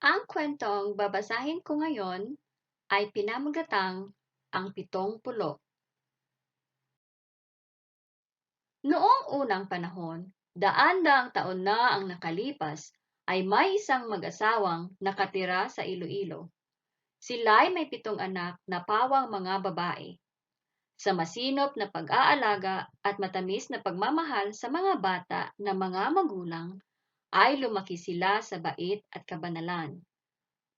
Ang kwentong babasahin ko ngayon ay pinamagatang Ang Pitong Pulo. Noong unang panahon, daan-daang taon na ang nakalipas, ay may isang mag-asawang nakatira sa Iloilo. Sila'y may pitong anak na pawang mga babae. Sa masinop na pag-aalaga at matamis na pagmamahal sa mga bata na mga magulang, ay lumaki sila sa bait at kabanalan.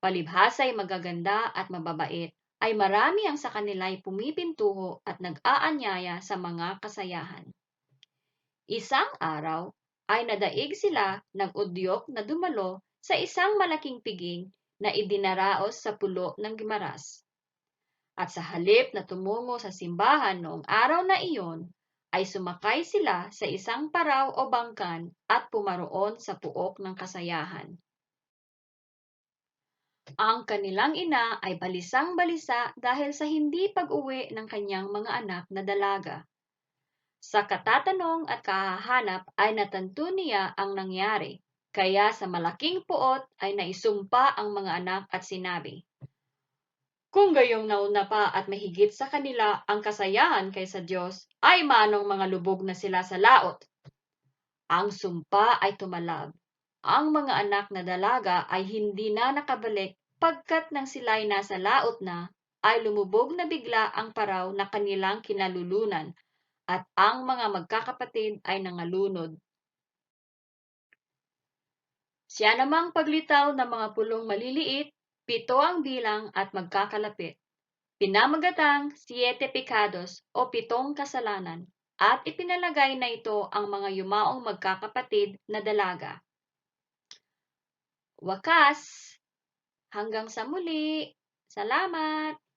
Palibhasa'y magaganda at mababait, ay marami ang sa kanila'y pumipintuho at nag-aanyaya sa mga kasayahan. Isang araw ay nadaig sila ng udyok na dumalo sa isang malaking piging na idinaraos sa pulo ng Gimaras. At sa halip na tumungo sa simbahan noong araw na iyon, ay sumakay sila sa isang paraw o bangkan at pumaroon sa puok ng kasayahan. Ang kanilang ina ay balisang-balisa dahil sa hindi pag-uwi ng kanyang mga anak na dalaga. Sa katatanong at kahahanap ay natanto niya ang nangyari, kaya sa malaking puot ay naisumpa ang mga anak at sinabi, kung gayong nauna pa at mahigit sa kanila ang kasayahan kaysa Diyos, ay manong mga lubog na sila sa laot. Ang sumpa ay tumalab. Ang mga anak na dalaga ay hindi na nakabalik pagkat nang sila'y nasa laot na, ay lumubog na bigla ang paraw na kanilang kinalulunan at ang mga magkakapatid ay nangalunod. Siya namang paglitaw ng mga pulong maliliit Pito ang bilang at magkakalapit. Pinamagatang siete pecados o pitong kasalanan at ipinalagay na ito ang mga yumaong magkakapatid na dalaga. Wakas, hanggang sa muli. Salamat!